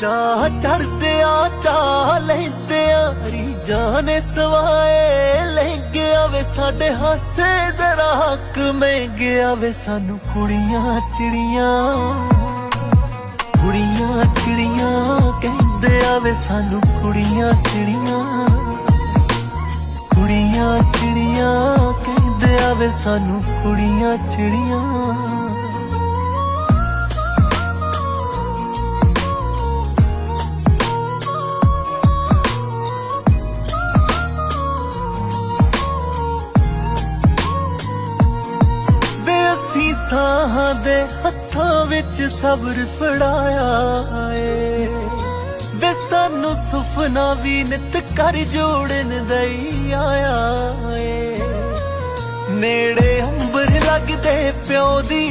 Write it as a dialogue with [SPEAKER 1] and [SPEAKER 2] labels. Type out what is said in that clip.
[SPEAKER 1] ਚਾਹ ਚੜਦੇ ਆ ਚਾਹ ਲੈਂਦੇ ਆ ਰੀ ਜਾਨੇ ਸਵਾਏ। ਲਹਿੰਗਿਆ ਆਵੇ ਸਾਡੇ ਹਾਸੇ, ਜ਼ਰਾ ਹੱਕ ਮਹਿੰਗਿਆ ਵੇ ਸਾਨੂੰ ਕੁੜੀਆਂ ਚਿੜੀਆਂ। ਕੁੜੀਆਂ ਚਿੜੀਆਂ ਕਹਿੰਦੇ ਆਵੇ ਸਾਨੂੰ ਕੁੜੀਆਂ ਚਿੜੀਆਂ। ਕੁੜੀਆਂ ਚਿੜੀਆਂ ਕਹਿੰਦੇ ਆਵੇ ਸਾਨੂੰ ਕੁੜੀਆਂ ਚਿੜੀਆਂ। ਅਸੀਂ ਸਾਹਾਂ ਦੇ ਹੱਥਾਂ ਵਿੱਚ ਸਬਰ ਫੜਾਇਆ ਏ। ਵੇ ਸਾਨੂੰ ਸੁਪਨਾ ਵੀ ਨਿਤ ਕਰ ਜੋੜਨ ਦਈ ਆਇਆ ਏ। ਨੇੜੇ ਅੰਬਰ ਲੱਗਦੇ ਪਿਓ ਦੀ